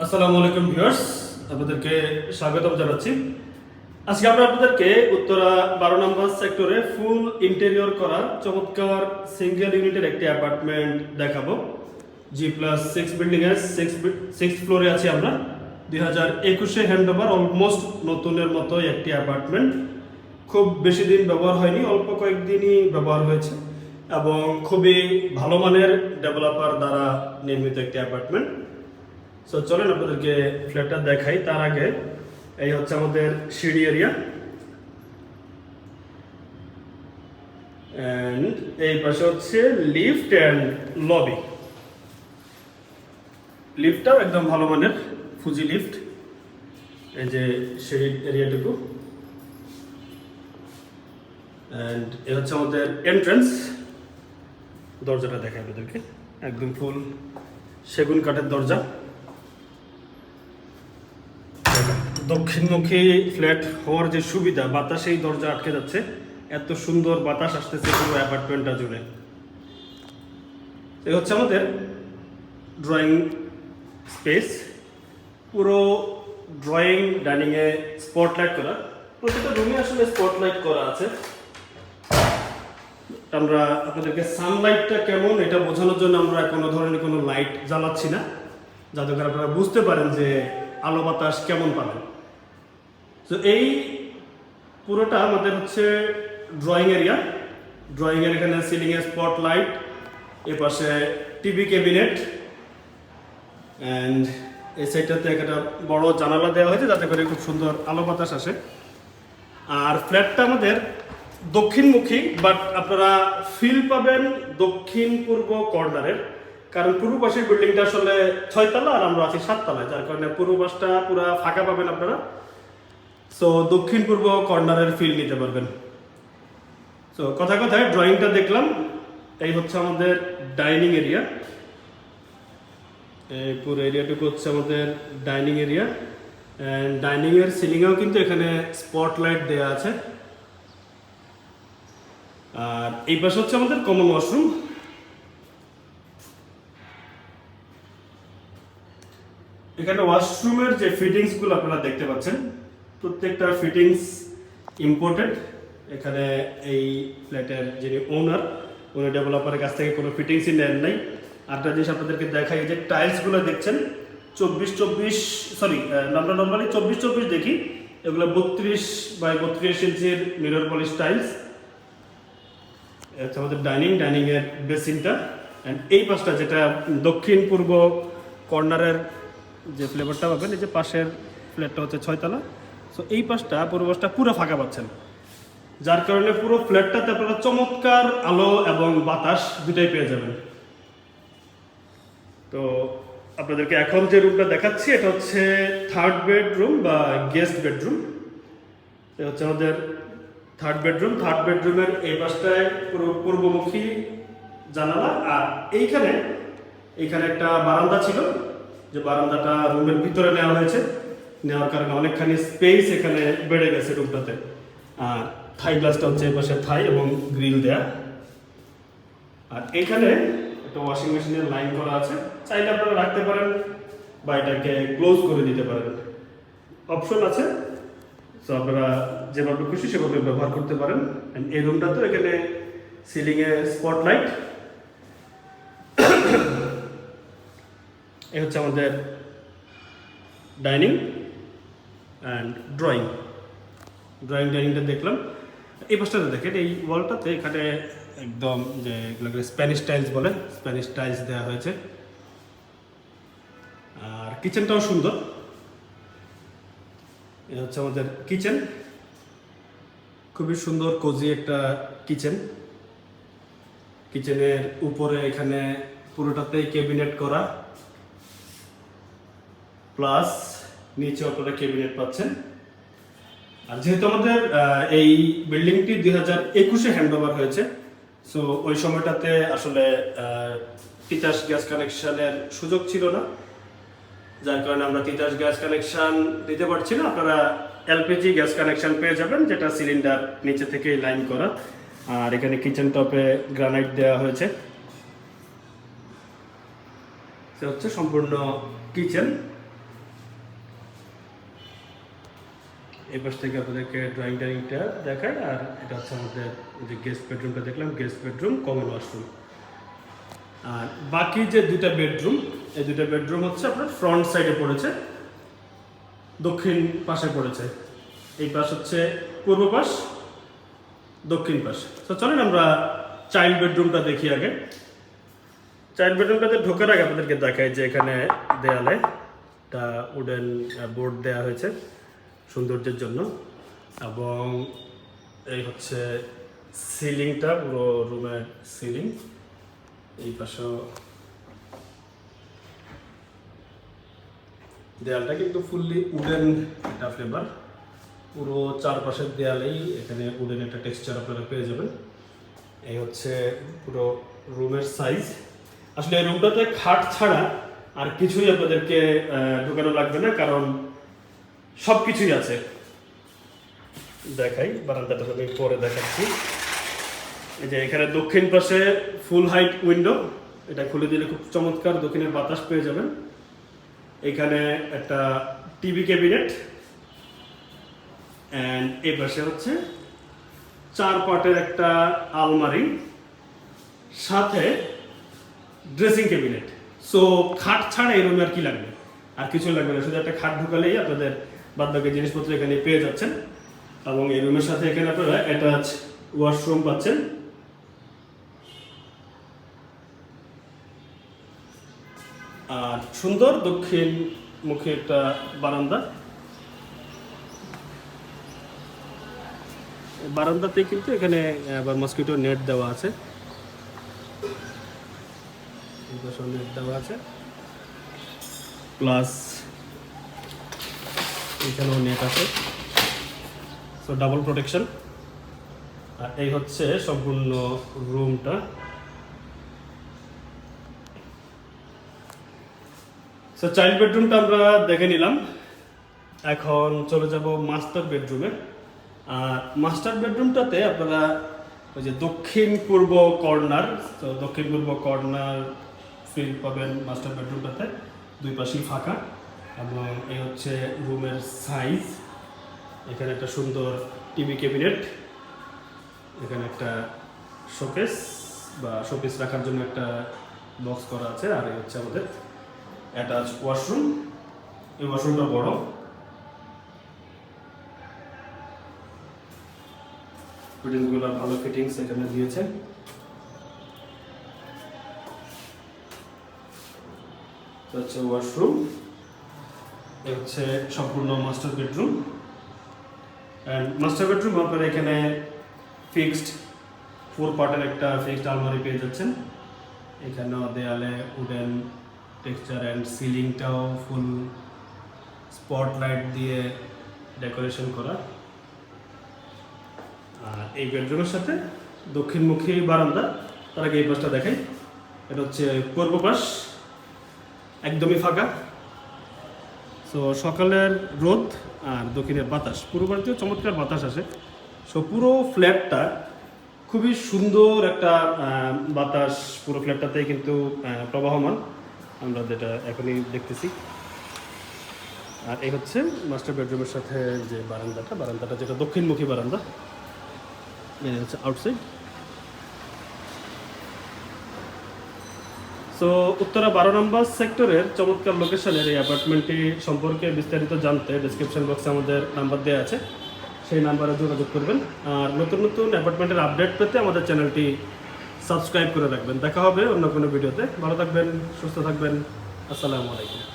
আসসালামু আলাইকুম ভিউয়ার্স, আপনাদেরকে স্বাগতম জানাচ্ছি। আজকে আমরা আপনাদেরকে উত্তরা বারো নম্বর সেক্টরে ফুল ইন্টেরিয়র করা চমৎকার সিঙ্গেল ইউনিটের একটি অ্যাপার্টমেন্ট দেখাবো। জি প্লাস সিক্স বিল্ডিং এর সিক্স সিক্স ফ্লোরে আছি আমরা। দুই হাজার একুশে হ্যান্ড ওভার অলমোস্ট নতুনের মতোই একটি অ্যাপার্টমেন্ট। খুব বেশি দিন ব্যবহার হয়নি, অল্প কয়েকদিনই ব্যবহার হয়েছে। এবং খুবই ভালো মানের ডেভেলপার দ্বারা নির্মিত একটি অ্যাপার্টমেন্ট। সো চলেন আপনাদেরকে ফ্ল্যাটটা দেখাই। তার আগে এই হচ্ছে আমাদের সিঁড়ি এরিয়া অ্যান্ড এই পাশে হচ্ছে লিফট অ্যান্ড লবি লিফটটাও একদম ভালো মানের ফুজি লিফট এই যে সিঁড়ি এরিয়াটুকু অ্যান্ড এ হচ্ছে আমাদের এন্ট্রান্স দরজাটা দেখাই আপনাদেরকে। একদম ফুল সেগুন কাঠের দরজা। দক্ষিণমুখী ফ্ল্যাট হওয়ার যে সুবিধা, বাতাসেই দরজা আটকে যাচ্ছে। এত সুন্দর বাতাস আসতেছে পুরো অ্যাপার্টমেন্টটা জুড়ে। এই হচ্ছে আমাদের ড্রয়িং স্পেস পুরো ড্রয়িং ডাইনিংয়ে স্পটলাইট করা। প্রতিটা রুমে আসলে স্পটলাইট করা আছে। আমরা আপনাদেরকে সানলাইটটা কেমন এটা বোঝানোর জন্য আমরা কোনো ধরনের কোনো লাইট জ্বালাচ্ছি না। যাতে করে আপনারা বুঝতে পারেন যে আলো বাতাস কেমন পাবেন। তো এই পুরোটা আমাদের হচ্ছে ড্রয়িং এরিয়া ড্রয়িং এর এখানে সিলিংয়ে স্পট লাইট এ পাশে টিভি ক্যাবিনেট অ্যান্ড এই সাইডটাতে একটা বড় জানালা দেওয়া হয়েছে যাতে করে খুব সুন্দর আলো বাতাস আসে। আর ফ্ল্যাটটা আমাদের দক্ষিণমুখী বাট আপনারা ফিল পাবেন দক্ষিণ পূর্ব কর্নারের কারণ পূর্ব পাশের বিল্ডিংটা আসলে ছয়তলা আর আমরা আছি সাততলায়, যার কারণে পূর্ব পাশটা পুরো ফাঁকা পাবেন আপনারা। সো দক্ষিণ পূর্ব কর্নারের ফিল নিতে পারবেন। সো কথা কথায় ড্রয়িংটা দেখলাম। এই হচ্ছে আমাদের ডাইনিং এরিয়া এই পুরো এরিয়াটুকু হচ্ছে আমাদের ডাইনিং এরিয়া অ্যান্ড ডাইনিং এর সিলিংয়েও কিন্তু এখানে স্পটলাইট দেওয়া আছে। আর এই পাশে হচ্ছে আমাদের কমন ওয়াশরুম এখানে ওয়াশরুমের যে ফিটিংসগুলো আপনারা দেখতে পাচ্ছেন প্রত্যেকটা ফিটিংস ইম্পোর্টেড এখানে এই ফ্ল্যাটের যিনি ওনার উনি ডেভেলপারের কাছ থেকে কোনো ফিটিংসই নেন নাই। আরেকটা জিনিস আপনাদেরকে দেখাই যে টাইলসগুলো দেখছেন, চব্বিশ চব্বিশ সরি আমরা নর্মালি চব্বিশ চব্বিশ দেখি। এগুলো বত্রিশ বাই বত্রিশ ইঞ্চির মিরর পলিশ টাইলস হচ্ছে আমাদের ডাইনিং ডাইনিংয়ের বেসিনটা অ্যান্ড এই পাশটা যেটা দক্ষিণ, পূর্ব কর্নারের যে ফ্লেভারটা পাবেন, এই যে পাশের ফ্ল্যাটটা হচ্ছে ছয়তলা। সো এই পাশটা পূর্ব পাশটা পুরো ফাঁকা পাচ্ছেন। যার কারণে পুরো ফ্ল্যাটটাতে আপনারা চমৎকার আলো এবং বাতাস দুটাই পেয়ে যাবেন। তো আপনাদেরকে এখন যে রুমটা দেখাচ্ছি, এটা হচ্ছে থার্ড বেডরুম বা গেস্ট বেডরুম এটা হচ্ছে আমাদের থার্ড বেডরুম থার্ড বেডরুমের এই পাশটায় পুরো পূর্বমুখী জানালা। আর এইখানে এইখানে একটা বারান্দা ছিল। যে বারান্দাটা রুমের ভিতরে নেওয়া হয়েছে। নেওয়ার কারণে অনেকখানি স্পেস এখানে বেড়ে গেছে রুমটাতে। আর থাই গ্লাসটা হচ্ছে এই পাশে থাই এবং গ্রিল দেয়া। আর এখানে একটা ওয়াশিং মেশিনের লাইন করা আছে। চাইলে আপনারা রাখতে পারেন বা এটাকে ক্লোজ করে দিতে পারেন। অপশন আছে। সো আপনারা যেভাবে খুশি সেভাবে ব্যবহার করতে পারেন। এই রুমটা তো এখানে সিলিংয়ে স্পটলাইট এই হচ্ছে আমাদের ডাইনিং অ্যান্ড ড্রয়িং ড্রয়িং ডাইনিংটা দেখলাম। এই পাশটাতে দেখেন, এই ওয়ালটাতে এখানে একদম যে এগুলোকে স্প্যানিশ টাইলস বলে স্প্যানিশ টাইলস দেওয়া হয়েছে। আর কিচেনটাও সুন্দর। এটা হচ্ছে আমাদের কিচেন খুবই সুন্দর কোজি একটা কিচেন কিচেনের উপরে এখানে পুরোটাতেই ক্যাবিনেট করা। প্লাস নিচে আপনারা ক্যাবিনেট পাচ্ছেন। আর যেহেতু আমাদের এই বিল্ডিংটি দুই হাজার একুশে হ্যান্ড ওভার হয়েছে সো ওই সময়টাতে আসলে তিতাস গ্যাস কানেকশনের সুযোগ ছিল না। যার কারণে আমরা তিতাস গ্যাস কানেকশন দিতে পারছি না। আপনারা এলপিজি গ্যাস কানেকশন পেয়ে যাবেন, যেটা সিলিন্ডার নিচে থেকেই লাইন করা। আর এখানে কিচেন টপে গ্রানাইট দেওয়া হয়েছে। সে হচ্ছে সম্পূর্ণ কিচেন এই পাশ থেকে আপনাদেরকে ড্রয়িং ডাইনিংটা দেখায়, আর এটা হচ্ছে আমাদের যে গেস্ট বেডরুমটা দেখলাম গেস্ট বেডরুম কমন ওয়াশরুম আর বাকি যে দুইটা বেডরুম এই দুইটা বেডরুম হচ্ছে আপনার ফ্রন্ট সাইডে পড়েছে, দক্ষিণ পাশে পড়েছে। এই পাশ হচ্ছে পূর্ব পাশ, দক্ষিণ পাশ। তো চলেন আমরা চাইল্ড বেডরুমটা দেখি আগে। চাইল্ড বেডরুমটাতে ঢোকার আগে আপনাদেরকে দেখায় যে এখানে দেয়ালে একটা উডেন বোর্ড দেওয়া হয়েছে। সৌন্দর্যের জন্য। এবং এই হচ্ছে সিলিংটা, পুরো রুমের সিলিং। এই পাশেও দেয়ালটা কিন্তু ফুললি উডেন একটা ফ্লেভার পুরো চারপাশের দেয়ালেই এখানে উডেন একটা টেক্সচার আপনারা পেয়ে যাবেন। এই হচ্ছে পুরো রুমের সাইজ আসলে এই রুমটাতে খাট ছাড়া আর কিছুই আপনাদেরকে ঢুকানো লাগবে না, কারণ সব কিছুই আছে। দেখাই বারান্দাটা আমি পরে দেখাচ্ছি। এই যে এখানে দক্ষিণ পাশে ফুল হাইট উইন্ডো এটা খুলে দিলে খুব চমৎকার দক্ষিণের বাতাস পেয়ে যাবেন। এখানে একটা টিভি ক্যাবিনেট অ্যান্ড এই পাশে হচ্ছে চার পাটের একটা আলমারি সাথে ড্রেসিং ক্যাবিনেট সো খাট ছাড়া এই রুমে আর কি লাগবে? আর কিছু লাগবে না শুধু একটা খাট ঢুকালেই আপনাদের বাদ বাকি জিনিসপত্র এখানে পেয়ে যাচ্ছেন। এবং এই রুমের সাথে এখানে আপনারা অ্যাটাচ ওয়াশরুম পাচ্ছেন। আর সুন্দর দক্ষিণ মুখে একটা বারান্দা। বারান্দাতে কিন্তু এখানে, আবার মসকিটো নেট দেওয়া আছে। নেট দেওয়া আছে। প্লাস এখানেও নেট আছে। সো ডাবল প্রোটেকশন আর এই হচ্ছে সম্পূর্ণ রুমটা সো চাইল্ড বেডরুমটা আমরা দেখে নিলাম। এখন চলে যাব মাস্টার বেডরুমে আর মাস্টার বেডরুমটাতে আপনারা ওই যে দক্ষিণ পূর্ব কর্নার তো দক্ষিণ পূর্ব কর্নার ফিল পাবেন মাস্টার বেডরুমটাতে দুই পাশেই ফাঁকা। এবং এই হচ্ছে রুমের সাইজ। এখানে একটা সুন্দর টিভি ক্যাবিনেট, এখানে একটা শোকেস বা শোকেস রাখার জন্য একটা বক্স করা আছে, আর এই হচ্ছে আমাদের অ্যাটাচ ওয়াশরুম। এই ওয়াশরুমটা বড়। ফিটিংসগুলো ভালো ফিটিংস এখানে দিয়েছে। হচ্ছে ওয়াশরুম। হচ্ছে সম্পূর্ণ master bedroom and master bedroom আপনারা এখানে ফিক্সড ফোর পার্টের একটা ফিক্সড আলমারি পেয়ে যাচ্ছেন। এখানেও দেয়ালে উডেন টেক্সচার অ্যান্ড সিলিংটাও ফুল স্পটলাইট দিয়ে ডেকোরেশন করা। আর এই বেডরুমের সাথে দক্ষিণমুখী বারান্দা, তার আগে এই পাশটা দেখাই। এটা হচ্ছে পূর্ব পাশ, একদমই ফাঁকা। সো সকালের রোদ আর দক্ষিণের বাতাস। পাশ দিয়েও চমৎকার বাতাস আসে। সো পুরো ফ্ল্যাটটা খুবই সুন্দর একটা বাতাস। পুরো ফ্ল্যাটটাতেই কিন্তু প্রবাহমান। আমরা যেটা এখনই দেখতেছি। আর এই হচ্ছে মাস্টার বেডরুমের সাথে যে বারান্দাটা। বারান্দাটা যেটা দক্ষিণমুখী বারান্দা। হচ্ছে আউটসাইড সো উত্তরা বারো নম্বর সেক্টরের চমৎকার লোকেশনের এই অ্যাপার্টমেন্টটি সম্পর্কে বিস্তারিত জানতে ডিসক্রিপশন বক্সে আমাদের নাম্বার দেওয়া আছে। সেই নাম্বারে যোগাযোগ করবেন। আর নতুন নতুন অ্যাপার্টমেন্টের আপডেট পেতে আমাদের চ্যানেলটি সাবস্ক্রাইব করে রাখবেন। দেখা হবে অন্য কোনো ভিডিওতে ভালো থাকবেন, সুস্থ থাকবেন। আসসালামু আলাইকুম।